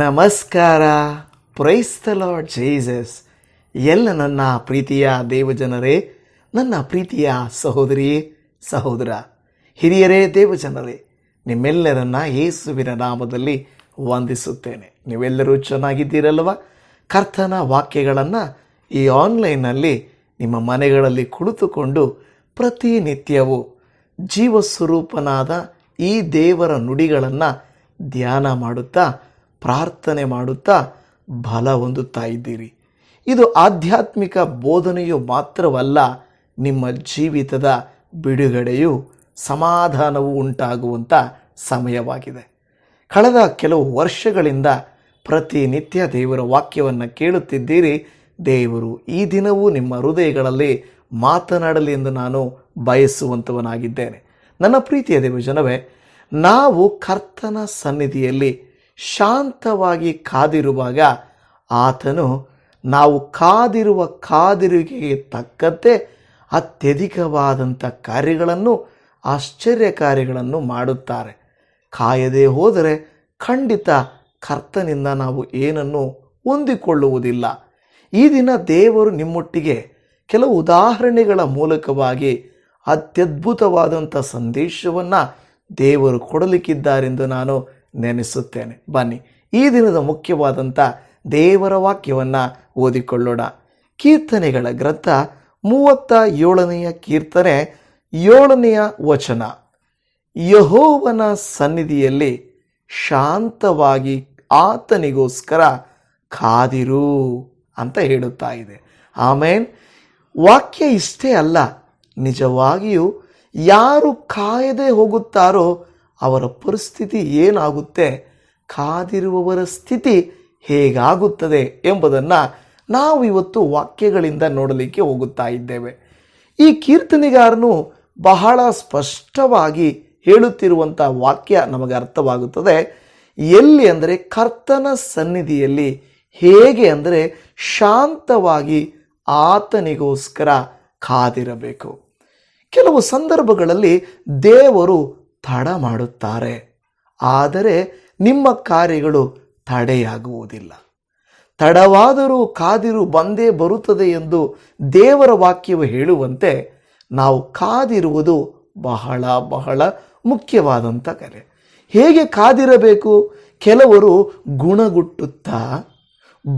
ನಮಸ್ಕಾರ. ಪ್ರೈಸ್ತ lord Jesus ಎಲ್ಲ ನನ್ನ ಪ್ರೀತಿಯ ದೇವಜನರೇ, ನನ್ನ ಪ್ರೀತಿಯ ಸಹೋದರಿ, ಸಹೋದರ, ಹಿರಿಯರೇ, ದೇವಜನರೇ, ನಿಮ್ಮೆಲ್ಲರನ್ನ ಯೇಸುವಿನ ನಾಮದಲ್ಲಿ ವಂದಿಸುತ್ತೇನೆ. ನೀವೆಲ್ಲರೂ ಚೆನ್ನಾಗಿದ್ದೀರಲ್ವ ಕರ್ತನ ವಾಕ್ಯಗಳನ್ನು ಈ ಆನ್ಲೈನ್ನಲ್ಲಿ ನಿಮ್ಮ ಮನೆಗಳಲ್ಲಿ ಕುಳಿತುಕೊಂಡು ಪ್ರತಿನಿತ್ಯವೂ ಜೀವಸ್ವರೂಪನಾದ ಈ ದೇವರ ನುಡಿಗಳನ್ನು ಧ್ಯಾನ ಮಾಡುತ್ತಾ ಪ್ರಾರ್ಥನೆ ಮಾಡುತ್ತಾ ಬಲ ಹೊಂದುತ್ತಾ ಇದ್ದೀರಿ. ಇದು ಆಧ್ಯಾತ್ಮಿಕ ಬೋಧನೆಯು ಮಾತ್ರವಲ್ಲ, ನಿಮ್ಮ ಜೀವಿತದ ಬಿಡುಗಡೆಯು ಸಮಾಧಾನವು ಉಂಟಾಗುವಂಥ ಸಮಯವಾಗಿದೆ. ಕಳೆದ ಕೆಲವು ವರ್ಷಗಳಿಂದ ಪ್ರತಿನಿತ್ಯ ದೇವರ ವಾಕ್ಯವನ್ನು ಕೇಳುತ್ತಿದ್ದೀರಿ. ದೇವರು ಈ ದಿನವೂ ನಿಮ್ಮ ಹೃದಯಗಳಲ್ಲಿ ಮಾತನಾಡಲಿ ಎಂದು ನಾನು ಬಯಸುವಂಥವನಾಗಿದ್ದೇನೆ ನನ್ನ ಪ್ರೀತಿಯ ದೇವಜನವೇ, ನಾವು ಕರ್ತನ ಸನ್ನಿಧಿಯಲ್ಲಿ ಶಾಂತವಾಗಿ ಕಾದಿರುವಾಗ ಆತನು, ನಾವು ಕಾದಿರುವ ಕಾದಿರುವಿಕೆಗೆ ತಕ್ಕಂತೆ ಅತ್ಯಧಿಕವಾದಂಥ ಕಾರ್ಯಗಳನ್ನು ಆಶ್ಚರ್ಯ ಕಾರ್ಯಗಳನ್ನು ಮಾಡುತ್ತಾರೆ. ಕಾಯದೆ ಹೋದರೆ ಖಂಡಿತ ಕರ್ತನಿಂದ ನಾವು ಏನನ್ನು ಹೊಂದಿಕೊಳ್ಳುವುದಿಲ್ಲ. ಈ ದಿನ ದೇವರು ನಿಮ್ಮೊಟ್ಟಿಗೆ ಕೆಲವು ಉದಾಹರಣೆಗಳ ಮೂಲಕವಾಗಿ ಅತ್ಯದ್ಭುತವಾದಂಥ ಸಂದೇಶವನ್ನು ದೇವರು ಕೊಡಲಿಕ್ಕಿದ್ದಾರೆಂದು ನಾನು ನೆನೆಸುತ್ತೇನೆ. ಬನ್ನಿ, ಈ ದಿನದ ಮುಖ್ಯವಾದಂಥ ದೇವರ ವಾಕ್ಯವನ್ನು ಓದಿಕೊಳ್ಳೋಣ. ಕೀರ್ತನೆಗಳ ಗ್ರಂಥ ಮೂವತ್ತ ಏಳನೆಯ ಕೀರ್ತನೆ ಏಳನೆಯ ವಚನ. ಯಹೋವನ ಸನ್ನಿಧಿಯಲ್ಲಿ ಶಾಂತವಾಗಿ ಆತನಿಗೋಸ್ಕರ ಕಾದಿರು ಅಂತ ಹೇಳುತ್ತಾ ಇದೆ. ಆಮೇನ್. ವಾಕ್ಯ ಇಷ್ಟೇ ಅಲ್ಲ, ನಿಜವಾಗಿಯೂ ಯಾರು ಕಾಯದೆ ಹೋಗುತ್ತಾರೋ ಅವರ ಪರಿಸ್ಥಿತಿ ಏನಾಗುತ್ತೆ? ಕಾದಿರುವವರ ಸ್ಥಿತಿ ಹೇಗಾಗುತ್ತದೆ ಎಂಬುದನ್ನು ನಾವು ಇವತ್ತು ವಾಕ್ಯಗಳಿಂದ ನೋಡಲಿಕ್ಕೆ ಹೋಗುತ್ತಾ ಇದ್ದೇವೆ. ಈ ಕೀರ್ತನೆಗಾರನು ಬಹಳ ಸ್ಪಷ್ಟವಾಗಿ ಹೇಳುತ್ತಿರುವಂಥ ವಾಕ್ಯ ನಮಗೆ ಅರ್ಥವಾಗುತ್ತದೆ. ಎಲ್ಲಿ ಅಂದರೆ ಕರ್ತನ ಸನ್ನಿಧಿಯಲ್ಲಿ ಹೇಗೆ ಅಂದರೆ ಶಾಂತವಾಗಿ ಆತನಿಗೋಸ್ಕರ ಕಾದಿರಬೇಕು. ಕೆಲವು ಸಂದರ್ಭಗಳಲ್ಲಿ ದೇವರು ತಡ ಮಾಡುತ್ತಾರೆ. ಆದರೆ ನಿಮ್ಮ ಕಾರ್ಯಗಳು ತಡೆಯಾಗುವುದಿಲ್ಲ. ತಡವಾದರೂ ಕಾದಿರು ಬಂದೇ ಬರುತ್ತದೆ ಎಂದು ದೇವರ ವಾಕ್ಯವು ಹೇಳುವಂತೆ ನಾವು ಕಾದಿರುವುದು ಬಹಳ ಬಹಳ ಮುಖ್ಯವಾದಂಥ ಕರೆ ಹೇಗೆ ಕಾದಿರಬೇಕು? ಕೆಲವರು ಗುಣಗುಟ್ಟುತ್ತಾ,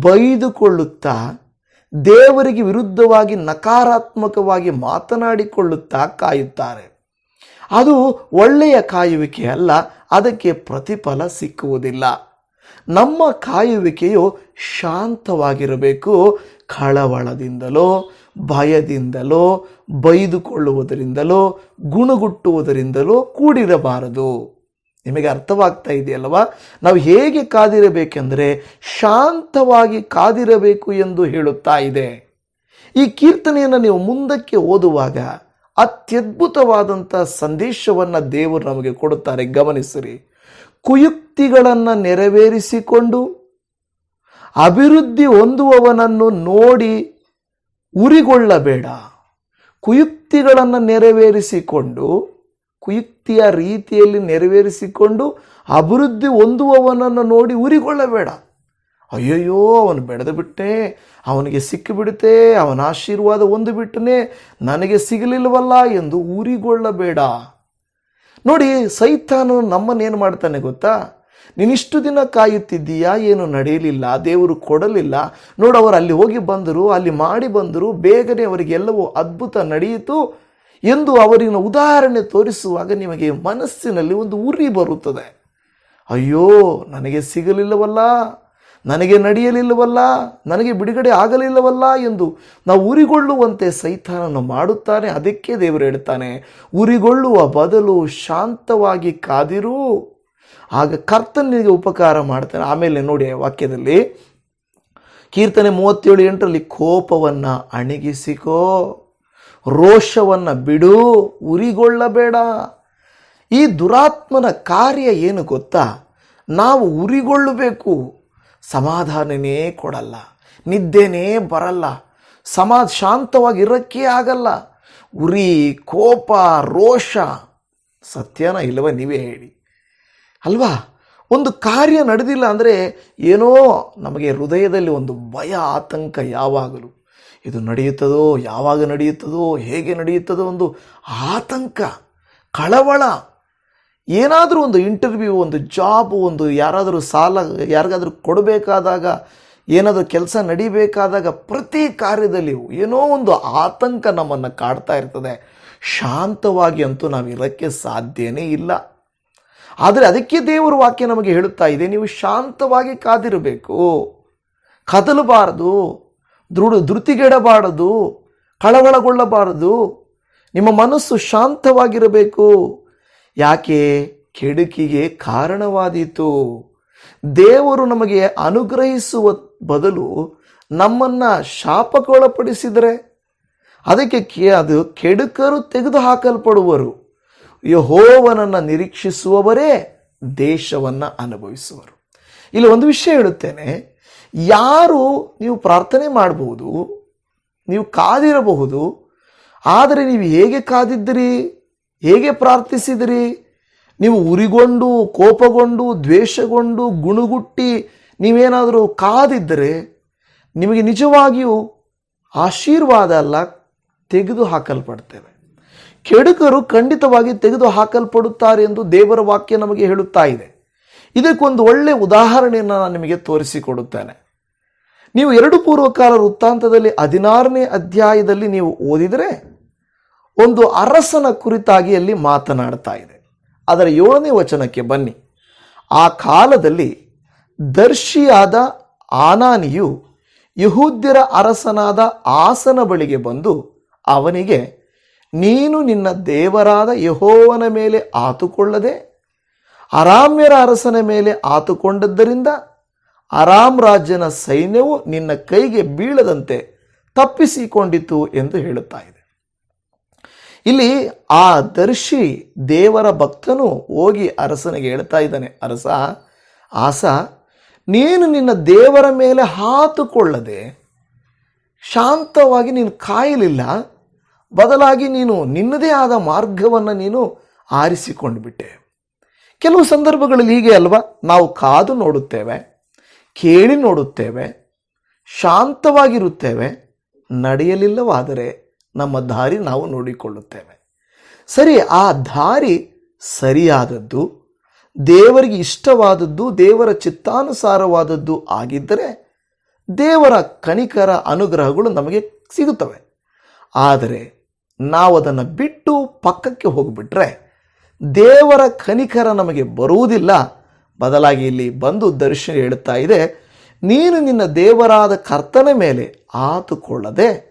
ಬೈದುಕೊಳ್ಳುತ್ತಾ, ದೇವರಿಗೆ ವಿರುದ್ಧವಾಗಿ ನಕಾರಾತ್ಮಕವಾಗಿ ಮಾತನಾಡಿಕೊಳ್ಳುತ್ತಾ ಕಾಯುತ್ತಾರೆ. ಅದು ಒಳ್ಳೆಯ ಕಾಯುವಿಕೆ ಅಲ್ಲ, ಅದಕ್ಕೆ ಪ್ರತಿಫಲ ಸಿಕ್ಕುವುದಿಲ್ಲ. ನಮ್ಮ ಕಾಯುವಿಕೆಯು ಶಾಂತವಾಗಿರಬೇಕು, ಕಳವಳದಿಂದಲೋ, ಭಯದಿಂದಲೋ, ಬೈದುಕೊಳ್ಳುವುದರಿಂದಲೋ, ಗುಣಗುಟ್ಟುವುದರಿಂದಲೋ ಕೂಡಿರಬಾರದು. ನಿಮಗೆ ಅರ್ಥವಾಗ್ತಾ ಇದೆಯಲ್ವಾ ನಾವು ಹೇಗೆ ಕಾದಿರಬೇಕೆಂದರೆ ಶಾಂತವಾಗಿ ಕಾದಿರಬೇಕು ಎಂದು ಹೇಳುತ್ತಾ ಇದೆ. ಈ ಕೀರ್ತನೆಯನ್ನು ನೀವು ಮುಂದಕ್ಕೆ ಓದುವಾಗ ಅತ್ಯದ್ಭುತವಾದಂಥ ಸಂದೇಶವನ್ನು ದೇವರು ನಮಗೆ ಕೊಡುತ್ತಾರೆ. ಗಮನಿಸಿರಿ. ಕುಯುಕ್ತಿಗಳನ್ನು ನೆರವೇರಿಸಿಕೊಂಡು ಅಭಿವೃದ್ಧಿ ಹೊಂದುವವನನ್ನು ನೋಡಿ ಉರಿಗೊಳ್ಳಬೇಡ. ಕುಯುಕ್ತಿಗಳನ್ನು ನೆರವೇರಿಸಿಕೊಂಡು, ಕುಯುಕ್ತಿಯ ರೀತಿಯಲ್ಲಿ ನೆರವೇರಿಸಿಕೊಂಡು ಅಭಿವೃದ್ಧಿ ಹೊಂದುವವನನ್ನು ನೋಡಿ ಉರಿಗೊಳ್ಳಬೇಡ. ಅಯ್ಯಯ್ಯೋ, ಅವನು ಬೆಳೆದು ಬಿಟ್ಟೆ, ಅವನಿಗೆ ಸಿಕ್ಕಿಬಿಡುತ್ತೆ, ಅವನ ಆಶೀರ್ವಾದ ಒಂದು ಬಿಟ್ಟನೆ ನನಗೆ ಸಿಗಲಿಲ್ಲವಲ್ಲ ಎಂದು ಊರಿಗೊಳ್ಳಬೇಡ. ನೋಡಿ, ಸೈತಾನು ನಮ್ಮನ್ನೇನು ಮಾಡ್ತಾನೆ ಗೊತ್ತಾ? ನೀನಿಷ್ಟು ದಿನ ಕಾಯುತ್ತಿದ್ದೀಯಾ, ಏನು ನಡೆಯಲಿಲ್ಲ, ದೇವರು ಕೊಡಲಿಲ್ಲ. ನೋಡು, ಅವರು ಅಲ್ಲಿ ಹೋಗಿ ಬಂದರು, ಅಲ್ಲಿ ಮಾಡಿ ಬಂದರು, ಬೇಗನೆ ಅವರಿಗೆಲ್ಲವೂ ಅದ್ಭುತ ನಡೆಯಿತು ಎಂದು ಅವರಿನ ಉದಾಹರಣೆ ತೋರಿಸುವಾಗ ನಿಮಗೆ ಮನಸ್ಸಿನಲ್ಲಿ ಒಂದು ಉರಿ ಬರುತ್ತದೆ. ಅಯ್ಯೋ, ನನಗೆ ಸಿಗಲಿಲ್ಲವಲ್ಲ ನನಗೆ ನಡೆಯಲಿಲ್ಲವಲ್ಲ, ನನಗೆ ಬಿಡುಗಡೆ ಆಗಲಿಲ್ಲವಲ್ಲ ಎಂದು ನಾವು ಉರಿಗೊಳ್ಳುವಂತೆ ಸೈತಾನನ್ನು ಮಾಡುತ್ತಾನೆ. ಅದಕ್ಕೆ ದೇವರು ಹೇಳ್ತಾನೆ, ಉರಿಗೊಳ್ಳುವ ಬದಲು ಶಾಂತವಾಗಿ ಕಾದಿರು. ಆಗ ಕರ್ತನಿಗೆ ಉಪಕಾರ ಮಾಡ್ತಾನೆ. ಆಮೇಲೆ ನೋಡಿ ವಾಕ್ಯದಲ್ಲಿ, ಕೀರ್ತನೆ ಮೂವತ್ತೇಳು ಎಂಟರಲ್ಲಿ ಕೋಪವನ್ನು ಅಣಗಿಸಿಕೋ, ರೋಷವನ್ನು ಬಿಡು, ಉರಿಗೊಳ್ಳಬೇಡ. ಈ ದುರಾತ್ಮನ ಕಾರ್ಯ ಏನು ಗೊತ್ತಾ? ನಾವು ಉರಿಗೊಳ್ಳಬೇಕು. ಸಮಾಧಾನನೇ ಕೊಡಲ್ಲ, ನಿದ್ದೆನೇ ಬರಲ್ಲ ಸಮಾ ಶಾಂತವಾಗಿರೋಕ್ಕೆ ಆಗಲ್ಲ. ಉರಿ, ಕೋಪ, ರೋಷ, ಸತ್ಯನ ಇಲ್ಲವ ನೀವೇ ಹೇಳಿ. ಅಲ್ವಾ? ಒಂದು ಕಾರ್ಯ ನಡೆದಿಲ್ಲ ಅಂದರೆ ಏನೋ ನಮಗೆ ಹೃದಯದಲ್ಲಿ ಒಂದು ಭಯ, ಆತಂಕ ಯಾವಾಗಲೂ. ಇದು ನಡೆಯುತ್ತದೋ, ಯಾವಾಗ ನಡೆಯುತ್ತದೋ, ಹೇಗೆ ನಡೆಯುತ್ತದೋ ಒಂದು ಆತಂಕ, ಕಳವಳ. ಏನಾದರೂ ಒಂದು ಇಂಟರ್ವ್ಯೂ, ಒಂದು ಜಾಬ್, ಒಂದು ಯಾರಾದರೂ ಸಾಲ, ಯಾರಿಗಾದರೂ ಕೊಡಬೇಕಾದಾಗ, ಏನಾದರೂ ಕೆಲಸ ನಡಿಬೇಕಾದಾಗ ಪ್ರತಿ ಕಾರ್ಯದಲ್ಲಿಯೂ ಏನೋ ಒಂದು ಆತಂಕ ನಮ್ಮನ್ನು ಕಾಡ್ತಾ ಇರ್ತದೆ. ಶಾಂತವಾಗಿ ಅಂತೂ ನಾವು ಇರೋಕ್ಕೆ ಸಾಧ್ಯನೇ ಇಲ್ಲ. ಆದರೆ ಅದಕ್ಕೆ ದೇವರ ವಾಕ್ಯ ನಮಗೆ ಹೇಳುತ್ತಾ ಇದೆ, ನೀವು ಶಾಂತವಾಗಿ ಕಾದಿರಬೇಕು. ಕದಲಬಾರದು, ದೃಢ, ಧೃತಿಗೆಡಬಾರದು, ಕಳವಳಗೊಳ್ಳಬಾರದು. ನಿಮ್ಮ ಮನಸ್ಸು ಶಾಂತವಾಗಿರಬೇಕು. ಯಾಕೆ ಕೆಡುಕಿಗೆ ಕಾರಣವಾದೀತು? ದೇವರು ನಮಗೆ ಅನುಗ್ರಹಿಸುವ ಬದಲು ನಮ್ಮನ್ನು ಶಾಪಕ್ಕೊಳಪಡಿಸಿದರೆ? ಅದಕ್ಕೆ ಅದು ಕೆಡುಕರು ತೆಗೆದು ಹಾಕಲ್ಪಡುವರು ಯಹೋವನನ್ನು ನಿರೀಕ್ಷಿಸುವವರೇ ದೇಶವನ್ನು ಅನುಭವಿಸುವರು. ಇಲ್ಲಿ ಒಂದು ವಿಷಯ ಹೇಳುತ್ತೇನೆ. ಯಾರು ನೀವು ಪ್ರಾರ್ಥನೆ ಮಾಡಬಹುದು, ನೀವು ಕಾದಿರಬಹುದು, ಆದರೆ ನೀವು ಹೇಗೆ ಕಾದಿದ್ದೀರಿ? ಹೇಗೆ ಪ್ರಾರ್ಥಿಸಿದಿರಿ? ನೀವು ಉರಿಗೊಂಡು, ಕೋಪಗೊಂಡು, ದ್ವೇಷಗೊಂಡು, ಗುಣುಗುಟ್ಟಿ ನೀವೇನಾದರೂ ಕಾದಿದ್ದರೆ ನಿಮಗೆ ನಿಜವಾಗಿಯೂ ಆಶೀರ್ವಾದ ಅಲ್ಲ, ತೆಗೆದು ಹಾಕಲ್ಪಡ್ತೇವೆ. ಕೆಡುಕರು ಖಂಡಿತವಾಗಿ ತೆಗೆದು ಹಾಕಲ್ಪಡುತ್ತಾರೆ ಎಂದು ದೇವರ ವಾಕ್ಯ ನಮಗೆ ಹೇಳುತ್ತಾ ಇದೆ. ಇದಕ್ಕೊಂದು ಒಳ್ಳೆಯ ಉದಾಹರಣೆಯನ್ನು ನಾನು ನಿಮಗೆ ತೋರಿಸಿಕೊಡುತ್ತೇನೆ. ನೀವು ಎರಡು ಪೂರ್ವಕಾಲ ವೃತ್ತಾಂತದಲ್ಲಿ ಹದಿನಾರನೇ ಅಧ್ಯಾಯದಲ್ಲಿ ನೀವು ಓದಿದರೆ ಒಂದು ಅರಸನ ಕುರಿತಾಗಿ ಅಲ್ಲಿ ಮಾತನಾಡ್ತಾ ಇದೆ. ಅದರ ಏಳನೇ ವಚನಕ್ಕೆ ಬನ್ನಿ. ಆ ಕಾಲದಲ್ಲಿ ದರ್ಶಿಯಾದ ಆನಾನಿಯು ಯಹೂದ್ಯರ ಅರಸನಾದ ಆಸನ ಬಳಿಗೆ ಬಂದು ಅವನಿಗೆ, ನೀನು ನಿನ್ನ ದೇವರಾದ ಯಹೋವನ ಮೇಲೆ ಆತುಕೊಳ್ಳದೆ, ಅರಾಮ್ಯರ ಅರಸನ ಮೇಲೆ ಆತುಕೊಂಡದ್ದರಿಂದ ಅರಾಮ್ ರಾಜ್ಯನ ಸೈನ್ಯವು ನಿನ್ನ ಕೈಗೆ ಬೀಳದಂತೆ ತಪ್ಪಿಸಿಕೊಂಡಿತು ಎಂದು ಹೇಳುತ್ತಾ ಇಲ್ಲಿ ಆ ದರ್ಶಿ ದೇವರ ಭಕ್ತನು ಹೋಗಿ ಅರಸನಿಗೆ ಹೇಳ್ತಾ ಇದ್ದಾನೆ, ಅರಸ, ಆಸ, ನೀನು ನಿನ್ನ ದೇವರ ಮೇಲೆ ಹಾತುಕೊಳ್ಳದೆ ಶಾಂತವಾಗಿ ನೀನು ಕಾಯಲಿಲ್ಲ, ಬದಲಾಗಿ ನೀನು ನಿನ್ನದೇ ಆದ ಮಾರ್ಗವನ್ನು ನೀನು ಆರಿಸಿಕೊಂಡು ಬಿಟ್ಟೆ ಕೆಲವು ಸಂದರ್ಭಗಳಲ್ಲಿ ಹೀಗೆ ಅಲ್ವಾ? ನಾವು ಕಾದು ನೋಡುತ್ತೇವೆ, ಕೇಳಿ ನೋಡುತ್ತೇವೆ, ಶಾಂತವಾಗಿರುತ್ತೇವೆ, ನಡೆಯಲಿಲ್ಲವಾದರೆ ನಮ್ಮ ದಾರಿ ನಾವು ನೋಡಿಕೊಳ್ಳುತ್ತೇವೆ. ಸರಿ, ಆ ದಾರಿ ಸರಿಯಾದದ್ದು, ದೇವರಿಗೆ ಇಷ್ಟವಾದದ್ದು, ದೇವರ ಚಿತ್ತಾನುಸಾರವಾದದ್ದು ಆಗಿದ್ದರೆ ದೇವರ ಕನಿಕರ ಅನುಗ್ರಹಗಳು ನಮಗೆ ಸಿಗುತ್ತವೆ. ಆದರೆ ನಾವು ಅದನ್ನು ಬಿಟ್ಟು ಪಕ್ಕಕ್ಕೆ ಹೋಗಿಬಿಟ್ರೆ ದೇವರ ಕನಿಕರ ನಮಗೆ ಬರುವುದಿಲ್ಲ. ಬದಲಾಗಿ ಇಲ್ಲಿ ಬಂದು ದರ್ಶನ ಹೇಳುತ್ತಾ ಇದೆ, ನೀನು ನಿನ್ನ ದೇವರಾದ ಕರ್ತನ ಮೇಲೆ ಆತುಕೊಳ್ಳದೆ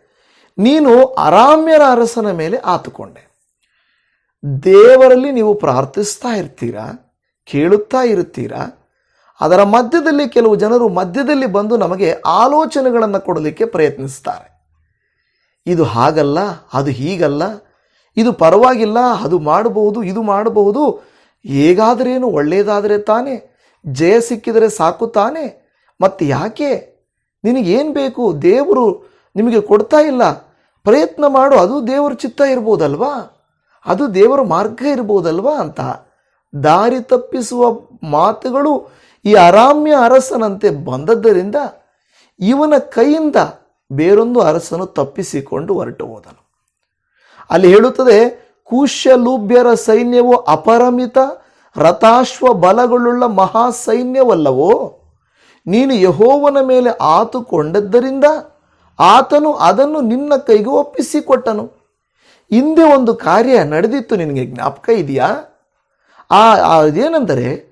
ನೀನು ಅರಾಮ್ಯರ ಅರಸನ ಮೇಲೆ ಆತುಕೊಂಡೆ. ದೇವರಲ್ಲಿ ನೀವು ಪ್ರಾರ್ಥಿಸ್ತಾ ಇರ್ತೀರಾ, ಕೇಳುತ್ತಾ ಇರುತ್ತೀರಾ? ಅದರ ಮಧ್ಯದಲ್ಲಿ ಕೆಲವು ಜನರು ಮಧ್ಯದಲ್ಲಿ ಬಂದು ನಮಗೆ ಆಲೋಚನೆಗಳನ್ನು ಕೊಡಲಿಕ್ಕೆ ಪ್ರಯತ್ನಿಸ್ತಾರೆ. ಇದು ಹಾಗಲ್ಲ, ಅದು ಹೀಗಲ್ಲ, ಇದು ಪರವಾಗಿಲ್ಲ, ಅದು ಮಾಡಬಹುದು, ಇದು ಮಾಡಬಹುದು, ಹೇಗಾದರೇನು ಒಳ್ಳೆಯದಾದರೆ ತಾನೇ, ಜಯ ಸಿಕ್ಕಿದರೆ ಸಾಕು ತಾನೇ, ಮತ್ತು ಯಾಕೆ? ನಿನಗೇನು ಬೇಕು? ದೇವರು ನಿಮಗೆ ಕೊಡ್ತಾ ಇಲ್ಲ. ಪ್ರಯತ್ನ ಮಾಡು, ಅದು ದೇವರ ಚಿತ್ತ ಇರ್ಬೋದಲ್ವಾ? ಅದು ದೇವರ ಮಾರ್ಗ ಇರ್ಬೋದಲ್ವಾ ಅಂತ. ದಾರಿ ತಪ್ಪಿಸುವ ಮಾತುಗಳು ಈ ಅರಾಮ್ಯ ಅರಸನಂತೆ ಬಂದದ್ದರಿಂದ ಇವನ ಕೈಯಿಂದ ಬೇರೊಂದು ಅರಸನು ತಪ್ಪಿಸಿಕೊಂಡು ಹೊರಟು ಹೋದನು. ಅಲ್ಲಿ ಹೇಳುತ್ತದೆ ಕೂಶ್ಯಲೂಭ್ಯರ ಸೈನ್ಯವು ಅಪರಮಿತ, ರಥಾಶ್ವ ಬಲಗಳುಳ್ಳ ಮಹಾ ಸೈನ್ಯವಲ್ಲವೋ ನೀನು ಯಹೋವನ ಮೇಲೆ ಆತುಕೊಂಡದ್ದರಿಂದ ಆತನು ಅದನ್ನು ನಿನ್ನ ಕೈಗೆ ಒಪ್ಪಿಸಿಕೊಟ್ಟನು. ಹಿಂದೆ ಒಂದು ಕಾರ್ಯ ನಡೆದಿತ್ತು, ನಿನಗೆ ಜ್ಞಾಪಕ ಇದೆಯಾ? ಆ ಅದೇನೆಂದರೆ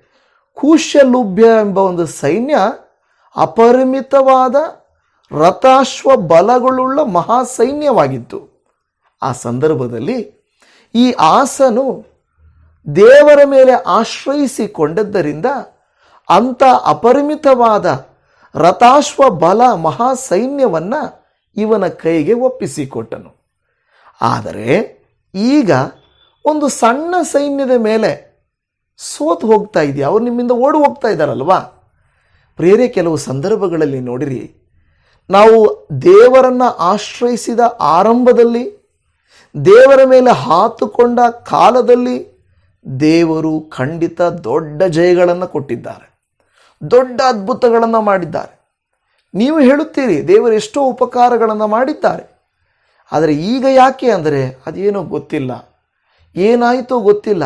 ಕೂಶ್ಯಲುಭ್ಯ ಎಂಬ ಒಂದು ಸೈನ್ಯ ಅಪರಿಮಿತವಾದ ರಥಾಶ್ವ ಬಲಗಳುಳ್ಳ ಮಹಾ ಸೈನ್ಯವಾಗಿತ್ತು ಆ ಸಂದರ್ಭದಲ್ಲಿ ಈ ಆಸನು ದೇವರ ಮೇಲೆ ಆಶ್ರಯಿಸಿಕೊಂಡದ್ದರಿಂದ ಅಂಥ ಅಪರಿಮಿತವಾದ ರಥಾಶ್ವ ಬಲ ಮಹಾ ಸೈನ್ಯವನ್ನು ಇವನ ಕೈಗೆ ಒಪ್ಪಿಸಿಕೊಟ್ಟನು ಆದರೆ ಈಗ ಒಂದು ಸಣ್ಣ ಸೈನ್ಯದ ಮೇಲೆ ಸೋತು ಹೋಗ್ತಾ ಇದೆಯಾ? ಅವ್ರು ನಿಮ್ಮಿಂದ ಓಡಿ ಹೋಗ್ತಾ ಇದ್ದಾರಲ್ವಾ? ಪ್ರೇರೆ, ಕೆಲವು ಸಂದರ್ಭಗಳಲ್ಲಿ ನೋಡಿರಿ, ನಾವು ದೇವರನ್ನು ಆಶ್ರಯಿಸಿದ ಆರಂಭದಲ್ಲಿ, ದೇವರ ಮೇಲೆ ಹಾತುಕೊಂಡ ಕಾಲದಲ್ಲಿ ದೇವರು ಖಂಡಿತ ದೊಡ್ಡ ಜಯಗಳನ್ನು ಕೊಟ್ಟಿದ್ದಾರೆ, ದೊಡ್ಡ ಅದ್ಭುತಗಳನ್ನು ಮಾಡಿದ್ದಾರೆ. ನೀವು ಹೇಳುತ್ತೀರಿ, ದೇವರು ಎಷ್ಟೋ ಉಪಕಾರಗಳನ್ನು ಮಾಡಿದ್ದಾರೆ. ಆದರೆ ಈಗ ಯಾಕೆ ಅಂದರೆ, ಅದೇನೋ ಗೊತ್ತಿಲ್ಲ. ಏನಾಯಿತೋ ಗೊತ್ತಿಲ್ಲ.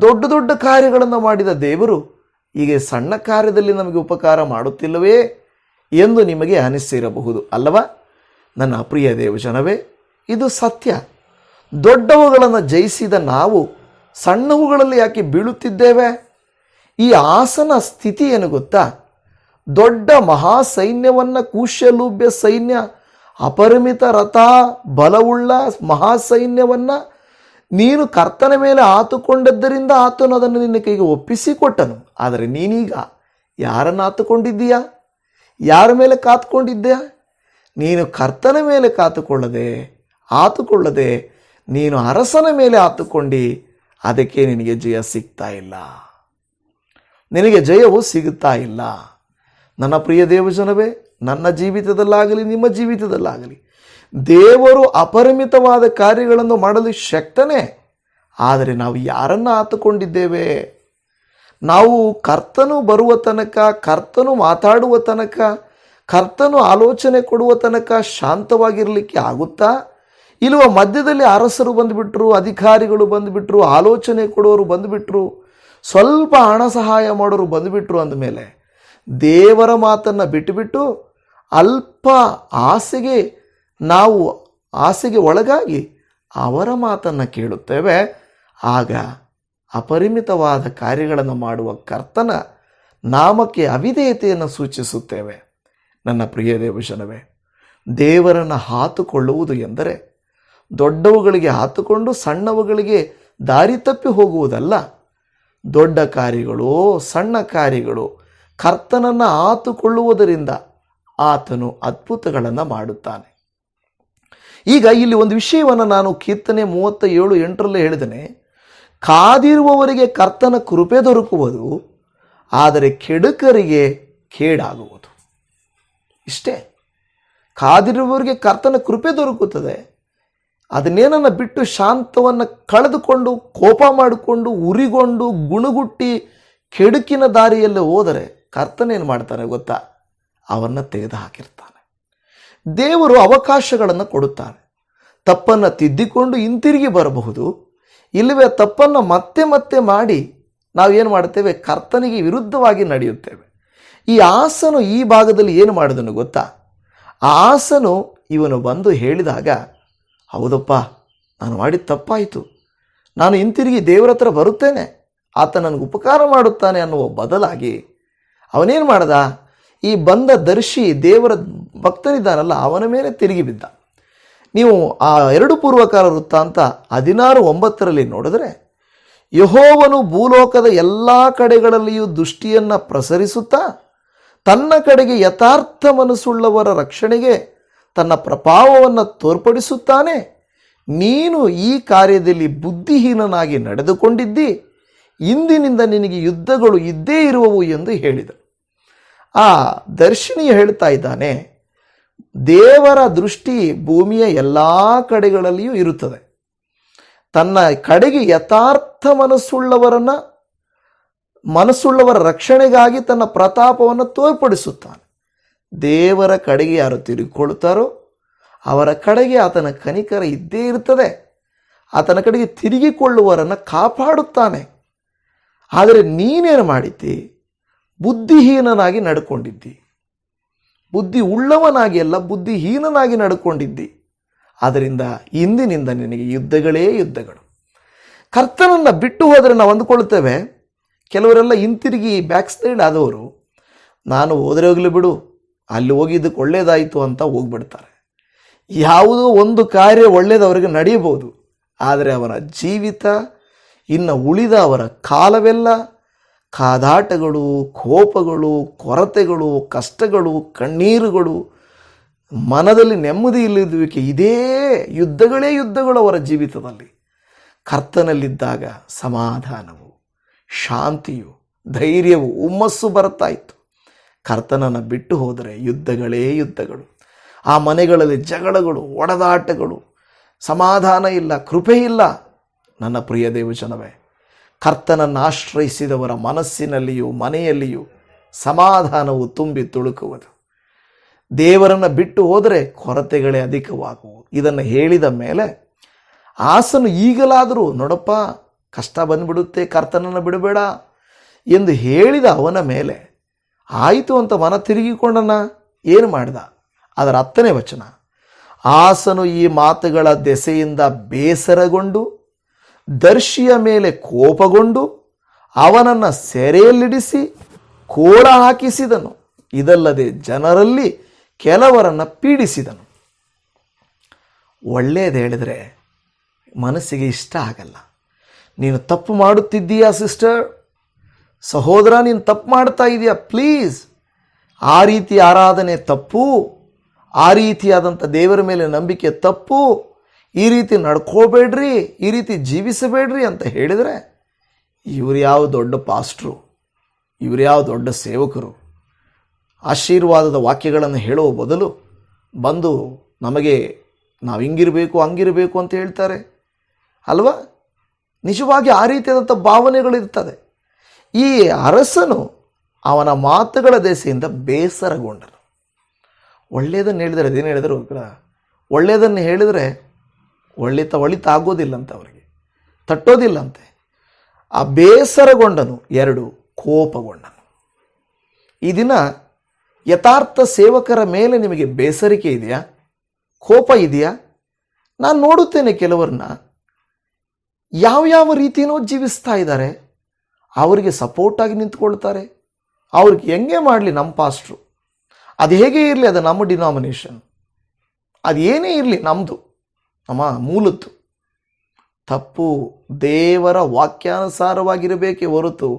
ದೊಡ್ಡ ದೊಡ್ಡ ಕಾರ್ಯಗಳನ್ನು ಮಾಡಿದ ದೇವರು ಈಗ ಸಣ್ಣ ಕಾರ್ಯದಲ್ಲಿ ನಮಗೆ ಉಪಕಾರ ಮಾಡುತ್ತಿಲ್ಲವೇ ಎಂದು ನಿಮಗೆ ಅನಿಸಿರಬಹುದು ಅಲ್ಲವಾ? ನನ್ನ ಪ್ರಿಯ ದೇವಜನವೇ, ಇದು ಸತ್ಯ. ದೊಡ್ಡವುಗಳನ್ನು ಜಯಿಸಿದ ನಾವು ಸಣ್ಣವುಗಳಲ್ಲಿ ಯಾಕೆ ಬೀಳುತ್ತಿದ್ದೇವೆ? ಈ ಆಸನ ಸ್ಥಿತಿ ಏನು ಗೊತ್ತಾ? ದೊಡ್ಡ ಮಹಾ ಸೈನ್ಯವನ್ನು ಕೂಶ್ಯಲೂಬ್ಯ ಸೈನ್ಯ, ಅಪರಿಮಿತ ರಥ, ಬಲವುಳ್ಳ ಮಹಾ ಸೈನ್ಯವನ್ನು ನೀನು ಕರ್ತನ ಮೇಲೆ ಆತುಕೊಂಡದ್ದರಿಂದ ಆತನು ಅದನ್ನು ನಿನ್ನ ಕೈಗೆ ಒಪ್ಪಿಸಿಕೊಟ್ಟನು. ಆದರೆ ನೀನೀಗ ಯಾರನ್ನು ಆತುಕೊಂಡಿದ್ದೀಯಾ? ಯಾರ ಮೇಲೆ ಕಾತುಕೊಂಡಿದ್ದೀಯಾ? ನೀನು ಕರ್ತನ ಮೇಲೆ ಕಾತುಕೊಳ್ಳದೆ, ಆತುಕೊಳ್ಳದೆ, ನೀನು ಅರಸನ ಮೇಲೆ ಆತುಕೊಂಡು, ಅದಕ್ಕೆ ನಿನಗೆ ಜಯ ಸಿಗ್ತಾ ಇಲ್ಲ. ನಿನಗೆ ಜಯವು ಸಿಗುತ್ತಾ ಇಲ್ಲ. ನನ್ನ ಪ್ರಿಯ ದೇವಜನವೇ, ನನ್ನ ಜೀವಿತದಲ್ಲಾಗಲಿ, ನಿಮ್ಮ ಜೀವಿತದಲ್ಲಾಗಲಿ, ದೇವರು ಅಪರಿಮಿತವಾದ ಕಾರ್ಯಗಳನ್ನು ಮಾಡಲು ಶಕ್ತನೇ. ಆದರೆ ನಾವು ಯಾರನ್ನು ಆತುಕೊಂಡಿದ್ದೇವೆ? ನಾವು ಕರ್ತನು ಬರುವ ತನಕ, ಕರ್ತನು ಮಾತಾಡುವ ತನಕ, ಕರ್ತನು ಆಲೋಚನೆ ಕೊಡುವ ತನಕ ಶಾಂತವಾಗಿರಲಿಕ್ಕೆ ಆಗುತ್ತಾ? ಇಲ್ಲವ ಮಧ್ಯದಲ್ಲಿ ಅರಸರು ಬಂದುಬಿಟ್ರು, ಅಧಿಕಾರಿಗಳು ಬಂದುಬಿಟ್ರು, ಆಲೋಚನೆ ಕೊಡೋರು ಬಂದುಬಿಟ್ರು, ಸ್ವಲ್ಪ ಹಣ ಸಹಾಯ ಮಾಡೋರು ಬಂದುಬಿಟ್ರು ಅಂದಮೇಲೆ ದೇವರ ಮಾತನ್ನು ಬಿಟ್ಟುಬಿಟ್ಟು ಅಲ್ಪ ಆಸೆಗೆ ನಾವು ಆಸೆಗೆ ಒಳಗಾಗಿ ಅವರ ಮಾತನ್ನು ಕೇಳುತ್ತೇವೆ. ಆಗ ಅಪರಿಮಿತವಾದ ಕಾರ್ಯಗಳನ್ನು ಮಾಡುವ ಕರ್ತನ ನಾಮಕ್ಕೆ ಅವಿಧೇಯತೆಯನ್ನು ಸೂಚಿಸುತ್ತೇವೆ. ನನ್ನ ಪ್ರಿಯ ದೇವಶನವೇ ದೇವರನ್ನು ಹಾತುಕೊಳ್ಳುವುದು ಎಂದರೆ ದೊಡ್ಡವುಗಳಿಗೆ ಹಾತುಕೊಂಡು ಸಣ್ಣವುಗಳಿಗೆ ದಾರಿ ತಪ್ಪಿ ಹೋಗುವುದಲ್ಲ. ದೊಡ್ಡ ಕಾರ್ಯಗಳು ಸಣ್ಣ ಕಾರ್ಯಗಳು ಕರ್ತನನ್ನು ಆತುಕೊಳ್ಳುವುದರಿಂದ ಆತನು ಅದ್ಭುತಗಳನ್ನು ಮಾಡುತ್ತಾನೆ. ಈಗ ಇಲ್ಲಿ ಒಂದು ವಿಷಯವನ್ನು ನಾನು ಕೀರ್ತನೆ ಮೂವತ್ತ ಏಳು ಎಂಟರಲ್ಲೇ ಹೇಳಿದ್ದೇನೆ. ಕಾದಿರುವವರಿಗೆ ಕರ್ತನ ಕೃಪೆ ದೊರಕುವುದು, ಆದರೆ ಕೆಡುಕರಿಗೆ ಕೇಡಾಗುವುದು. ಇಷ್ಟೇ. ಕಾದಿರುವವರಿಗೆ ಕರ್ತನ ಕೃಪೆ ದೊರಕುತ್ತದೆ ಅದನ್ನೇನನ್ನು ಬಿಟ್ಟು ಶಾಂತವನ್ನು ಕಳೆದುಕೊಂಡು, ಕೋಪ ಮಾಡಿಕೊಂಡು, ಉರಿಗೊಂಡು, ಗುಣಗುಟ್ಟಿ, ಕೆಡುಕಿನ ದಾರಿಯಲ್ಲಿ ಹೋದರೆ ಕರ್ತನೇನು ಮಾಡ್ತಾನೆ ಗೊತ್ತಾ? ಅವನ್ನು ತೆಗೆದು ಹಾಕಿರ್ತಾನೆ. ದೇವರು ಅವಕಾಶಗಳನ್ನು ಕೊಡುತ್ತಾನೆ ತಪ್ಪನ್ನು ತಿದ್ದಿಕೊಂಡು ಹಿಂತಿರುಗಿ ಬರಬಹುದು. ಇಲ್ಲವೇ ತಪ್ಪನ್ನು ಮತ್ತೆ ಮತ್ತೆ ಮಾಡಿ ನಾವೇನು ಮಾಡ್ತೇವೆ ಕರ್ತನಿಗೆ ವಿರುದ್ಧವಾಗಿ ನಡೆಯುತ್ತೇವೆ. ಈ ಆಸನು ಈ ಭಾಗದಲ್ಲಿ ಏನು ಮಾಡಿದನು ಗೊತ್ತಾ? ಆ ಆಸನು ಇವನು ಬಂದು ಹೇಳಿದಾಗ, ಹೌದಪ್ಪ, ನಾನು ಮಾಡಿದ ತಪ್ಪಾಯಿತು. ನಾನು ಹಿಂತಿರುಗಿ ದೇವರ ಹತ್ರ ಬರುತ್ತೇನೆ. ಆತ ನನಗೆ ಉಪಕಾರ ಮಾಡುತ್ತಾನೆ ಅನ್ನುವ ಬದಲಾಗಿ ಅವನೇನು ಮಾಡ್ದ? ಈ ಬಂದ ದರ್ಶಿ ದೇವರ ಭಕ್ತನಿದ್ದಾನಲ್ಲ, ಅವನ ಮೇಲೆ ತಿರುಗಿ ಬಿದ್ದ. ನೀವು ಆ ಎರಡು ಪೂರ್ವಕಾಲ ವೃತ್ತ ಅಂತ ಹದಿನಾರು ಒಂಬತ್ತರಲ್ಲಿ ನೋಡಿದ್ರೆ, ಯಹೋವನು ಭೂಲೋಕದ ಎಲ್ಲ ಕಡೆಗಳಲ್ಲಿಯೂ ದೃಷ್ಟಿಯನ್ನು ಪ್ರಸರಿಸುತ್ತಾ, ತನ್ನ ಕಡೆಗೆ ಯಥಾರ್ಥ ಮನಸ್ಸುಳ್ಳವರ ರಕ್ಷಣೆಗೆ ತನ್ನ ಪ್ರಭಾವವನ್ನು ತೋರ್ಪಡಿಸುತ್ತಾನೆ. ನೀನು ಈ ಕಾರ್ಯದಲ್ಲಿ ಬುದ್ಧಿಹೀನನಾಗಿ ನಡೆದುಕೊಂಡಿದ್ದಿ, ಇಂದಿನಿಂದ ನಿನಗೆ ಯುದ್ಧಗಳು ಇದ್ದೇ ಇರುವವು ಎಂದು ಹೇಳಿದ. ಆ ದರ್ಶಿನಿ ಹೇಳ್ತಾ ಇದ್ದಾನೆ, ದೇವರ ದೃಷ್ಟಿ ಭೂಮಿಯ ಎಲ್ಲ ಕಡೆಗಳಲ್ಲಿಯೂ ಇರುತ್ತದೆ. ತನ್ನ ಕಡೆಗೆ ಯಥಾರ್ಥ ಮನಸ್ಸುಳ್ಳವರನ್ನು, ಮನಸ್ಸುಳ್ಳವರ ರಕ್ಷಣೆಗಾಗಿ ತನ್ನ ಪ್ರತಾಪವನ್ನು ತೋರ್ಪಡಿಸುತ್ತಾನೆ. ದೇವರ ಕಡೆಗೆ ಯಾರು ತಿರುಗಿಕೊಳ್ತಾರೋ, ಅವರ ಕಡೆಗೆ ಆತನ ಕನಿಕರ ಇದ್ದೇ ಇರುತ್ತದೆ ಆತನ ಕಡೆಗೆ ತಿರುಗಿಕೊಳ್ಳುವರನ್ನು ಕಾಪಾಡುತ್ತಾನೆ. ಆದರೆ ನೀನೇನು ಮಾಡಿದ್ದಿ? ಬುದ್ಧಿಹೀನನಾಗಿ ನಡ್ಕೊಂಡಿದ್ದಿ. ಬುದ್ಧಿ ಉಳ್ಳವನಾಗಿ ಅಲ್ಲ, ಬುದ್ಧಿಹೀನನಾಗಿ ನಡ್ಕೊಂಡಿದ್ದಿ. ಆದ್ದರಿಂದ ಇಂದಿನಿಂದ ನಿನಗೆ ಯುದ್ಧಗಳೇ ಯುದ್ಧಗಳು. ಕರ್ತನನ್ನು ಬಿಟ್ಟು ಹೋದರೆ ನಾವು ಅಂದುಕೊಳ್ತೇವೆ. ಕೆಲವರೆಲ್ಲ ಹಿಂತಿರುಗಿ ಬ್ಯಾಕ್ ಸೈಡ್ ಆದವರು, ನಾನು ಹೋದರೆ ಹೋಗಲಿ ಬಿಡು, ಅಲ್ಲಿ ಹೋಗಿದ್ದಕ್ಕೆ ಒಳ್ಳೇದಾಯಿತು ಅಂತ ಹೋಗ್ಬಿಡ್ತಾರೆ. ಯಾವುದೋ ಒಂದು ಕಾರ್ಯ ಒಳ್ಳೇದು ಅವರಿಗೆ ನಡೆಯಬಹುದು ಆದರೆ ಅವರ ಜೀವಿತ, ಇನ್ನು ಉಳಿದ ಅವರ ಕಾಲವೆಲ್ಲ ಕಾದಾಟಗಳು, ಕೋಪಗಳು, ಕೊರತೆಗಳು, ಕಷ್ಟಗಳು, ಕಣ್ಣೀರುಗಳು, ಮನದಲ್ಲಿ ನೆಮ್ಮದಿ ಇಲ್ಲದುವಿಕೆ ಇದೇ ಯುದ್ಧಗಳೇ ಯುದ್ಧಗಳು ಅವರ ಜೀವಿತದಲ್ಲಿ. ಕರ್ತನಲ್ಲಿದ್ದಾಗ ಸಮಾಧಾನವು, ಶಾಂತಿಯು, ಧೈರ್ಯವು, ಹುಮ್ಮಸ್ಸು ಬರ್ತಾ ಇತ್ತು ಕರ್ತನನ್ನು ಬಿಟ್ಟು ಹೋದರೆ ಯುದ್ಧಗಳೇ ಯುದ್ಧಗಳು. ಆ ಮನೆಗಳಲ್ಲಿ ಜಗಳಗಳು, ಒಡೆದಾಟಗಳು, ಸಮಾಧಾನ ಇಲ್ಲ, ಕೃಪೆ ಇಲ್ಲ. ನನ್ನ ಪ್ರಿಯ ದೇವಜನವೇ ಕರ್ತನನ್ನು ಆಶ್ರಯಿಸಿದವರ ಮನಸ್ಸಿನಲ್ಲಿಯೂ ಮನೆಯಲ್ಲಿಯೂ ಸಮಾಧಾನವು ತುಂಬಿ ತುಳುಕುವುದು. ದೇವರನ್ನು ಬಿಟ್ಟು ಹೋದರೆ ಕೊರತೆಗಳೇ ಅಧಿಕವಾಗುವು. ಇದನ್ನು ಹೇಳಿದ ಮೇಲೆ ಆಸನು ಈಗಲಾದರೂ ನೋಡಪ್ಪ, ಕಷ್ಟ ಬಂದುಬಿಡುತ್ತೆ, ಕರ್ತನನ್ನು ಬಿಡಬೇಡ ಎಂದು ಹೇಳಿದ ಅವನ ಮೇಲೆ ಆಯಿತು ಅಂತ ಮನ ತಿರುಗಿಕೊಂಡನ ಏನು ಮಾಡಿದ? ಅದರ ಹತ್ತನೇ ವಚನ. ಆಸನು ಈ ಮಾತುಗಳ ದೆಸೆಯಿಂದ ಬೇಸರಗೊಂಡು ದರ್ಶಿಯ ಮೇಲೆ ಕೋಪಗೊಂಡು ಅವನನ್ನು ಸೆರೆಯಲ್ಲಿಡಿಸಿ ಕೋಳ ಹಾಕಿಸಿದನು. ಇದಲ್ಲದೆ ಜನರಲ್ಲಿ ಕೆಲವರನ್ನು ಪೀಡಿಸಿದನು. ಒಳ್ಳೆಯದು ಹೇಳಿದರೆ ಮನಸ್ಸಿಗೆ ಇಷ್ಟ ಆಗಲ್ಲ. ನೀನು ತಪ್ಪು ಮಾಡುತ್ತಿದ್ದೀಯಾ, ಸಿಸ್ಟರ್? ಸಹೋದರ, ನೀನು ತಪ್ಪು ಮಾಡ್ತಾ ಇದೆಯಾ? ಪ್ಲೀಸ್. ಆ ರೀತಿ ಆರಾಧನೆ ತಪ್ಪು. ಆ ರೀತಿಯಾದಂಥ ದೇವರ ಮೇಲೆ ನಂಬಿಕೆ ತಪ್ಪು. ಈ ರೀತಿ ನಡ್ಕೋಬೇಡ್ರಿ, ಈ ರೀತಿ ಜೀವಿಸಬೇಡ್ರಿ ಅಂತ ಹೇಳಿದರೆ ಇವರು ಯಾವ ದೊಡ್ಡ ಪಾಸ್ಟ್ರು, ಇವರು ಯಾವ ದೊಡ್ಡ ಸೇವಕರು? ಆಶೀರ್ವಾದದ ವಾಕ್ಯಗಳನ್ನು ಹೇಳುವ ಬದಲು ಬಂದು ನಮಗೆ ನಾವು ಹಿಂಗಿರಬೇಕು, ಹಂಗಿರಬೇಕು ಅಂತ ಹೇಳ್ತಾರೆ. ಅಲ್ವಾ? ನಿಜವಾಗಿ ಆ ರೀತಿಯಾದಂಥ ಭಾವನೆಗಳಿರ್ತದೆ. ಈ ಅರಸನು ಅವನ ಮಾತುಗಳ ದೆಸೆಯಿಂದ ಬೇಸರಗೊಂಡನು. ಒಳ್ಳೆಯದನ್ನು ಹೇಳಿದರೆ ಅದೇನು ಹೇಳಿದರು ಒಳ್ಳೆಯದನ್ನು ಹೇಳಿದರೆ ಒಳ್ಳೆತ ಒಳಿತ ಆಗೋದಿಲ್ಲಂತೆ ಅವರಿಗೆ. ತಟ್ಟೋದಿಲ್ಲಂತೆ. ಆ ಬೇಸರಗೊಂಡನು ಎರಡು ಕೋಪಗೊಂಡನು. ಈ ದಿನ ಯಥಾರ್ಥ ಸೇವಕರ ಮೇಲೆ ನಿಮಗೆ ಬೇಸರಿಕೆ ಇದೆಯಾ? ಕೋಪ ಇದೆಯಾ? ನಾನು ನೋಡುತ್ತೇನೆ ಕೆಲವರನ್ನ. ಯಾವ್ಯಾವ ರೀತಿಯೂ ಜೀವಿಸ್ತಾ ಇದ್ದಾರೆ. ಅವರಿಗೆ ಸಪೋರ್ಟಾಗಿ ನಿಂತ್ಕೊಳ್ತಾರೆ. ಅವ್ರಿಗೆ ಹೆಂಗೆ ಮಾಡಲಿ ನಮ್ಮ ಪಾಸ್ಟ್ರು ಅದು ಹೇಗೆ ಇರಲಿ ಅದು ನಮ್ಮ ಡಿನಾಮಿನೇಷನ್ ಅದು ಏನೇ ಇರಲಿ ನಮ್ಮದು ನಮ್ಮ ಮೂಲತ್ತು. ತಪ್ಪು ದೇವರ ವಾಕ್ಯಾನುಸಾರವಾಗಿರಬೇಕೇ ಹೊರತು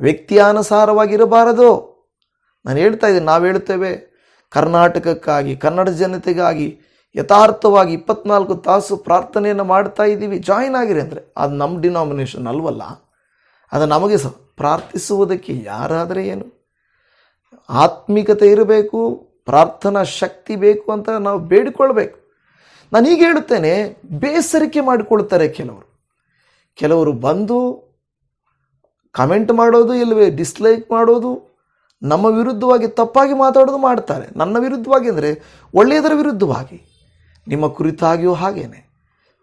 ವ್ಯಕ್ತಿಯಾನುಸಾರವಾಗಿರಬಾರದು. ನಾನು ಹೇಳ್ತಾ ಇದ್ದೀನಿ, ನಾವು ಹೇಳ್ತೇವೆ, ಕರ್ನಾಟಕಕ್ಕಾಗಿ, ಕನ್ನಡ ಜನತೆಗಾಗಿ ಯಥಾರ್ಥವಾಗಿ ಇಪ್ಪತ್ನಾಲ್ಕು ತಾಸು ಪ್ರಾರ್ಥನೆಯನ್ನು ಮಾಡ್ತಾ ಇದ್ದೀವಿ. ಜಾಯಿನ್ ಆಗಿರಿ ಅಂದರೆ, ಅದು ನಮ್ಮ ಡಿನಾಮಿನೇಷನ್ ಅಲ್ವಲ್ಲ, ಅದು ನಮಗೆ ಸಹ ಪ್ರಾರ್ಥಿಸುವುದಕ್ಕೆ ಯಾರಾದರೆ ಏನು? ಆತ್ಮಿಕತೆ ಇರಬೇಕು, ಪ್ರಾರ್ಥನಾ ಶಕ್ತಿ ಬೇಕು ಅಂತ ನಾವು ಬೇಡಿಕೊಳ್ಬೇಕು. ನಾನು ಹೀಗೆ ಹೇಳುತ್ತೇನೆ, ಬೇಸರಿಕೆ ಮಾಡಿಕೊಳ್ತಾರೆ ಕೆಲವರು. ಕೆಲವರು ಬಂದು ಕಮೆಂಟ್ ಮಾಡೋದು ಇಲ್ಲವೇ ಡಿಸ್ಲೈಕ್ ಮಾಡೋದು, ನಮ್ಮ ವಿರುದ್ಧವಾಗಿ ತಪ್ಪಾಗಿ ಮಾತಾಡೋದು ಮಾಡ್ತಾರೆ. ನನ್ನ ವಿರುದ್ಧವಾಗಿ ಅಂದರೆ ಒಳ್ಳೆಯದರ ವಿರುದ್ಧವಾಗಿ. ನಿಮ್ಮ ಕುರಿತಾಗಿಯೂ ಹಾಗೇನೆ.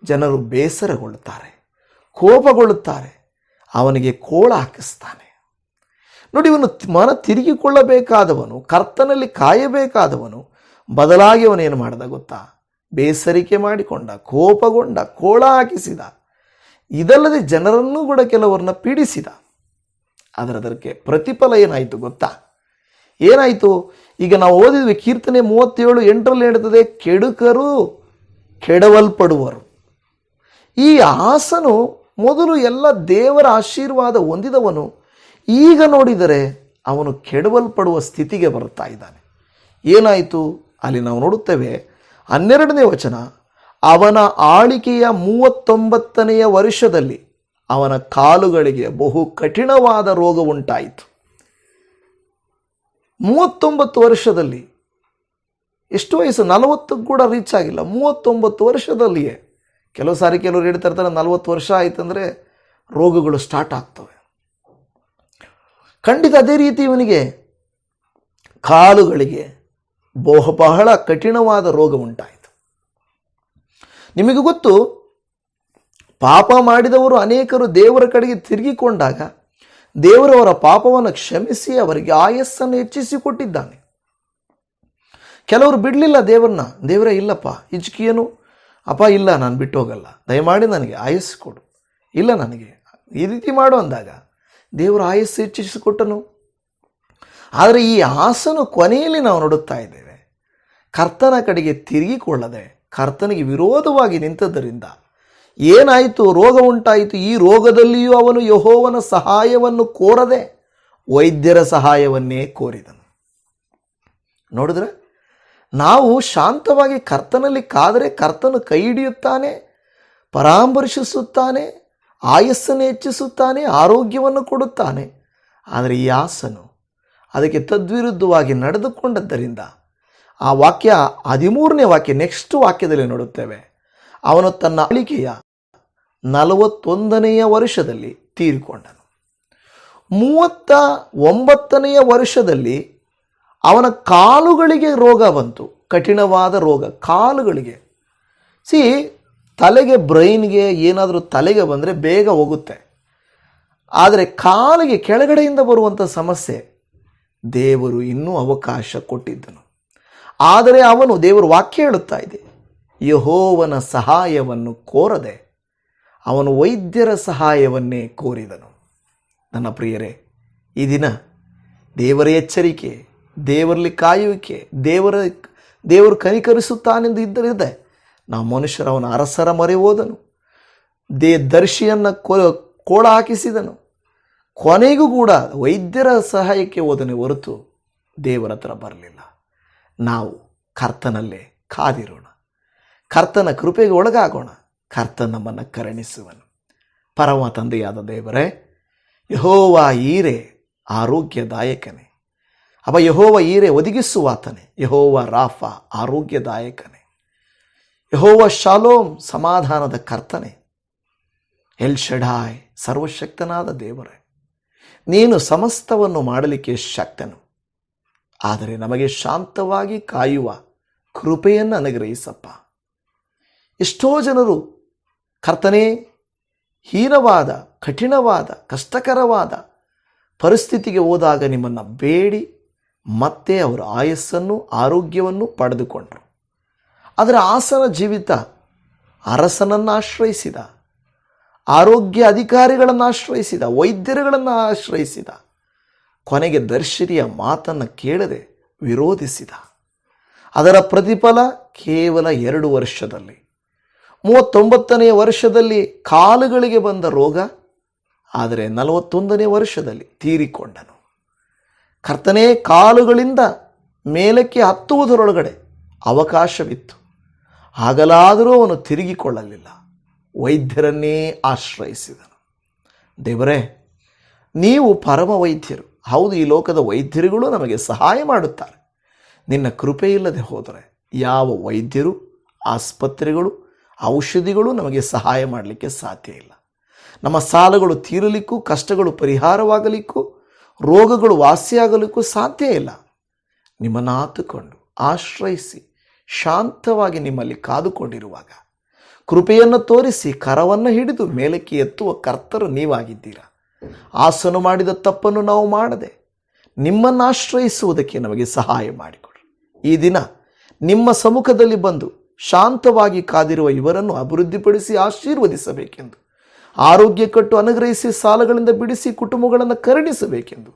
ಜನರು ಬೇಸರಗೊಳ್ಳುತ್ತಾರೆ, ಕೋಪಗೊಳ್ಳುತ್ತಾರೆ, ಅವನಿಗೆ ಕೋಳ ಹಾಕಿಸ್ತಾನೆ. ನೋಡಿ, ಇವನು ಮನ ತಿರುಗಿಕೊಳ್ಳಬೇಕಾದವನು, ಕರ್ತನಲ್ಲಿ ಕಾಯಬೇಕಾದವನು, ಬದಲಾಗಿ ಅವನೇನು ಮಾಡ್ದ ಗೊತ್ತಾ? ಬೇಸರಿಕೆ ಮಾಡಿಕೊಂಡ, ಕೋಪಗೊಂಡ ಕೋಳ ಹಾಕಿಸಿದ ಇದಲ್ಲದೆ ಜನರನ್ನೂ ಕೂಡ ಕೆಲವರನ್ನ ಪೀಡಿಸಿದ. ಅದರದಕ್ಕೆ ಪ್ರತಿಫಲ ಏನಾಯಿತು ಗೊತ್ತಾ? ಏನಾಯಿತು? ಈಗ ನಾವು ಓದಿದ್ವಿ ಕೀರ್ತನೆ ಮೂವತ್ತೇಳು ಎಂಟರಲ್ಲಿ ಹೇಳ್ತದೆ, ಕೆಡುಕರು ಕೆಡವಲ್ಪಡುವರು. ಈ ಆಸನು ಮೊದಲು ಎಲ್ಲ ದೇವರ ಆಶೀರ್ವಾದ ಹೊಂದಿದವನು, ಈಗ ನೋಡಿದರೆ ಅವನು ಕೆಡವಲ್ಪಡುವ ಸ್ಥಿತಿಗೆ ಬರುತ್ತಾ ಇದ್ದಾನೆ. ಏನಾಯಿತು? ಅಲ್ಲಿ ನಾವು ನೋಡುತ್ತೇವೆ ಹನ್ನೆರಡನೇ ವಚನ, ಅವನ ಆಳಿಕೆಯ ಮೂವತ್ತೊಂಬತ್ತನೆಯ ವರ್ಷದಲ್ಲಿ ಅವನ ಕಾಲುಗಳಿಗೆ ಬಹು ಕಠಿಣವಾದ ರೋಗ ಉಂಟಾಯಿತು. ಮೂವತ್ತೊಂಬತ್ತು ವರ್ಷದಲ್ಲಿ, ಎಷ್ಟು ವಯಸ್ಸು? ನಲವತ್ತು ಕೂಡ ರೀಚ್ ಆಗಿಲ್ಲ. ಮೂವತ್ತೊಂಬತ್ತು ವರ್ಷದಲ್ಲಿಯೇ, ಕೆಲವು ಸಾರಿ ಕೆಲವರು ಹೇಳ್ತಾ ಇರ್ತಾರೆ, ನಲವತ್ತು ವರ್ಷ ಆಯ್ತಂದರೆ ರೋಗಗಳು ಸ್ಟಾರ್ಟ್ ಆಗ್ತವೆ. ಖಂಡಿತ ಅದೇ ರೀತಿ ಇವನಿಗೆ ಕಾಲುಗಳಿಗೆ ಬಹು ಬಹಳ ಕಠಿಣವಾದ ರೋಗ ಉಂಟಾಯಿತು. ನಿಮಗೆ ಗೊತ್ತು, ಪಾಪ ಮಾಡಿದವರು ಅನೇಕರು ದೇವರ ಕಡೆಗೆ ತಿರುಗಿಕೊಂಡಾಗ ದೇವರವರ ಪಾಪವನ್ನು ಕ್ಷಮಿಸಿ ಅವರಿಗೆ ಆಯಸ್ಸನ್ನು ಹೆಚ್ಚಿಸಿಕೊಟ್ಟಿದ್ದಾನೆ. ಕೆಲವರು ಬಿಡಲಿಲ್ಲ ದೇವರನ್ನ, ದೇವರೇ ಇಲ್ಲಪ್ಪ, ಹಿಜ್ಕಿಯನು, ಅಪ್ಪ ಇಲ್ಲ, ನಾನು ಬಿಟ್ಟು ಹೋಗಲ್ಲ, ದಯಮಾಡಿ ನನಗೆ ಆಯಸ್ಸು ಕೊಡು. ಇಲ್ಲ ನನಗೆ, ಈ ರೀತಿ ಮಾಡು ಅಂದಾಗ ದೇವರು ಆಯಸ್ಸು ಹೆಚ್ಚಿಸಿಕೊಟ್ಟನು. ಆದರೆ ಈ ಆಸನು ಕೊನೆಯಲ್ಲಿ ನಾವು ನೋಡುತ್ತಾ ಇದ್ದೇವೆ. ಕರ್ತನ ಕಡೆಗೆ ತಿರುಗಿಕೊಳ್ಳದೆ ಕರ್ತನಿಗೆ ವಿರೋಧವಾಗಿ ನಿಂತದ್ದರಿಂದ ಏನಾಯಿತು? ರೋಗ ಉಂಟಾಯಿತು. ಈ ರೋಗದಲ್ಲಿಯೂ ಅವನು ಯಹೋವನ ಸಹಾಯವನ್ನು ಕೋರದೆ ವೈದ್ಯರ ಸಹಾಯವನ್ನೇ ಕೋರಿದನು. ನೋಡಿದ್ರೆ ನಾವು ಶಾಂತವಾಗಿ ಕರ್ತನಲ್ಲಿ ಕಾದರೆ ಕರ್ತನು ಕೈ ಹಿಡಿಯುತ್ತಾನೆ ಪರಾಮರ್ಶಿಸುತ್ತಾನೆ ಆಯಸ್ಸನ್ನು ಹೆಚ್ಚಿಸುತ್ತಾನೆ, ಆರೋಗ್ಯವನ್ನು ಕೊಡುತ್ತಾನೆ. ಆದರೆ ಈ ಆಸನು ಅದಕ್ಕೆ ತದ್ವಿರುದ್ಧವಾಗಿ ನಡೆದುಕೊಂಡದ್ದರಿಂದ ಆ ವಾಕ್ಯ ಹದಿಮೂರನೇ ವಾಕ್ಯ ನೆಕ್ಸ್ಟ್ ವಾಕ್ಯದಲ್ಲಿ ನೋಡುತ್ತೇವೆ. ಅವನು ತನ್ನ ಅಳಿಕೆಯ ನಲವತ್ತೊಂದನೆಯ ವರ್ಷದಲ್ಲಿ ತೀರಿಕೊಂಡನು. ಮೂವತ್ತ ಒಂಬತ್ತನೆಯ ವರ್ಷದಲ್ಲಿ ಅವನ ಕಾಲುಗಳಿಗೆ ರೋಗ ಬಂತು, ಕಠಿಣವಾದ ರೋಗ, ಕಾಲುಗಳಿಗೆ. ಸಿ ತಲೆಗೆ ಬ್ರೈನ್ಗೆ ಏನಾದರೂ ತಲೆಗೆ ಬಂದರೆ ಬೇಗ ಹೋಗುತ್ತೆ. ಆದರೆ ಕಾಲಿಗೆ ಕೆಳಗಡೆಯಿಂದ ಬರುವಂಥ ಸಮಸ್ಯೆ ದೇವರು ಇನ್ನೂ ಅವಕಾಶ ಕೊಟ್ಟಿದ್ದನು. ಆದರೆ ಅವನು ದೇವರು ವಾಕ್ಯ ಹೇಳುತ್ತಾ ಇದೆ, ಯಹೋವನ ಸಹಾಯವನ್ನು ಕೋರದೆ ಅವನು ವೈದ್ಯರ ಸಹಾಯವನ್ನೇ ಕೋರಿದನು. ನನ್ನ ಪ್ರಿಯರೇ, ಈ ದಿನ ದೇವರ ಎಚ್ಚರಿಕೆ, ದೇವರಲ್ಲಿ ಕಾಯುವಿಕೆ, ದೇವರ ದೇವರು ಕನಿಕರಿಸುತ್ತಾನೆಂದು ಇದ್ದರಿದೆ ನಾವು ಮನುಷ್ಯರ ಅವನ ಅರಸರ ಮೊರೆ ಹೋದನು. ದೇ ದರ್ಶಿಯನ್ನು ಕೋಳ ಹಾಕಿಸಿದನು ಕೊನೆಗೂ ಕೂಡ ವೈದ್ಯರ ಸಹಾಯಕ್ಕೆ ಹೋದನೆ ಹೊರತು ದೇವರ ಹತ್ರ ಬರಲಿಲ್ಲ. ನಾವು ಕರ್ತನಲ್ಲೇ ಕಾದಿರೋಣ. ಕರ್ತನ ಕೃಪೆಗೆ ಒಳಗಾಗೋಣ. ಕರ್ತನ ನಮ್ಮನ್ನು ಕರುಣಿಸುವನು. ಪರಮ ತಂದೆಯಾದ ದೇವರೇ, ಯಹೋವ ಈರೆ ಆರೋಗ್ಯದಾಯಕನೇ. ಅವ ಯಹೋವ ಈರೆ ಒದಗಿಸುವಾತನೇ. ಯಹೋವ ರಾಫ ಆರೋಗ್ಯದಾಯಕನೇ. ಯಹೋವ ಶಾಲೋಮ್ ಸಮಾಧಾನದ ಕರ್ತನೆ. ಎಲ್ ಶಡಾಯ್ ಸರ್ವಶಕ್ತನಾದ ದೇವರೇ, ನೀನು ಸಮಸ್ತವನ್ನು ಮಾಡಲಿಕ್ಕೆ ಶಕ್ತನು. ಆದರೆ ನಮಗೆ ಶಾಂತವಾಗಿ ಕಾಯುವ ಕೃಪೆಯನ್ನು ಅನುಗ್ರಹಿಸಪ್ಪ. ಎಷ್ಟೋ ಜನರು ಕರ್ತನೇ, ಹೀನವಾದ, ಕಠಿಣವಾದ, ಕಷ್ಟಕರವಾದ ಪರಿಸ್ಥಿತಿಗೆ ಹೋದಾಗ ನಿಮ್ಮನ್ನು ಬೇಡಿ, ಮತ್ತೆ ಅವರ ಆಯಸ್ಸನ್ನು, ಆರೋಗ್ಯವನ್ನು ಪಡೆದುಕೊಂಡರು. ಆದರೆ ಆಸನ ಜೀವಿತ ಅರಸನನ್ನು ಆಶ್ರಯಿಸಿದ, ಆರೋಗ್ಯ ಅಧಿಕಾರಿಗಳನ್ನು ಆಶ್ರಯಿಸಿದ, ವೈದ್ಯರುಗಳನ್ನು ಆಶ್ರಯಿಸಿದ ಕೊನೆಗೆ ದರ್ಶಿನಿಯ ಮಾತನ್ನು ಕೇಳದೆ ವಿರೋಧಿಸಿದ. ಅದರ ಪ್ರತಿಫಲ ಕೇವಲ ಎರಡು ವರ್ಷದಲ್ಲಿ. ಮೂವತ್ತೊಂಬತ್ತನೆಯ ವರ್ಷದಲ್ಲಿ ಕಾಲುಗಳಿಗೆ ಬಂದ ರೋಗ, ಆದರೆ ನಲವತ್ತೊಂದನೇ ವರ್ಷದಲ್ಲಿ ತೀರಿಕೊಂಡನು. ಕರ್ತನೇ, ಕಾಲುಗಳಿಂದ ಮೇಲಕ್ಕೆ ಹತ್ತುವುದರೊಳಗಡೆ ಅವಕಾಶವಿತ್ತು. ಆಗಲಾದರೂ ಅವನು ತಿರುಗಿಕೊಳ್ಳಲಿಲ್ಲ. ವೈದ್ಯರನ್ನೇ ಆಶ್ರಯಿಸಿದನು. ದೇವರೇ, ನೀವು ಪರಮ ವೈದ್ಯರು ಹೌದು, ಈ ಲೋಕದ ವೈದ್ಯರುಗಳು ನಮಗೆ ಸಹಾಯ ಮಾಡುತ್ತಾರೆ. ನಿನ್ನ ಕೃಪೆಯಿಲ್ಲದೆ ಹೋದರೆ ಯಾವ ವೈದ್ಯರು, ಆಸ್ಪತ್ರೆಗಳು, ಔಷಧಿಗಳು ನಮಗೆ ಸಹಾಯ ಮಾಡಲಿಕ್ಕೆ ಸಾಧ್ಯ ಇಲ್ಲ. ನಮ್ಮ ಸಾಲಗಳು ತೀರಲಿಕ್ಕೂ, ಕಷ್ಟಗಳು ಪರಿಹಾರವಾಗಲಿಕ್ಕೂ, ರೋಗಗಳು ವಾಸಿಯಾಗಲಿಕ್ಕೂ ಸಾಧ್ಯ ಇಲ್ಲ. ನಿಮ್ಮನ್ನು ಆತುಕೊಂಡು ಆಶ್ರಯಿಸಿ, ಶಾಂತವಾಗಿ ನಿಮ್ಮಲ್ಲಿ ಕಾದುಕೊಂಡಿರುವಾಗ ಕೃಪೆಯನ್ನು ತೋರಿಸಿ, ಕರವನ್ನು ಹಿಡಿದು ಮೇಲಕ್ಕೆ ಎತ್ತುವ ಕರ್ತರು ನೀವಾಗಿದ್ದೀರಾ? ಆಸನು ಮಾಡಿದ ತಪ್ಪನ್ನು ನಾವು ಮಾಡದೆ ನಿಮ್ಮನ್ನು ಆಶ್ರಯಿಸುವುದಕ್ಕೆ ನಮಗೆ ಸಹಾಯ ಮಾಡಿಕೊಡಿ. ಈ ದಿನ ನಿಮ್ಮ ಸಮ್ಮುಖದಲ್ಲಿ ಬಂದು ಶಾಂತವಾಗಿ ಕಾದಿರುವ ಇವರನ್ನು ಅಭಿವೃದ್ಧಿಪಡಿಸಿ ಆಶೀರ್ವದಿಸಬೇಕೆಂದು, ಆರೋಗ್ಯ ಕಟ್ಟು ಅನುಗ್ರಹಿಸಿ ಸಾಲಗಳಿಂದ ಬಿಡಿಸಿ ಕುಟುಂಬಗಳನ್ನು ಕರುಣಿಸಬೇಕೆಂದು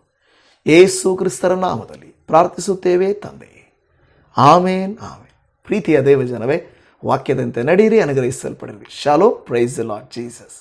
ಏಸು ಕ್ರಿಸ್ತರ ನಾಮದಲ್ಲಿ ಪ್ರಾರ್ಥಿಸುತ್ತೇವೆ ತಂದೆಯೇ ಆಮೇನ್ ಆಮೇನ್. ಪ್ರೀತಿಯ ದೇವಜನವೇ, ವಾಕ್ಯದಂತೆ ನಡೀರಿ ಅನುಗ್ರಹಿಸಲ್ಪಡಿರಿ ಶಾಲೋ ಪ್ರೈಸ್ ಲಾರ್ಡ್ ಜೀಸಸ್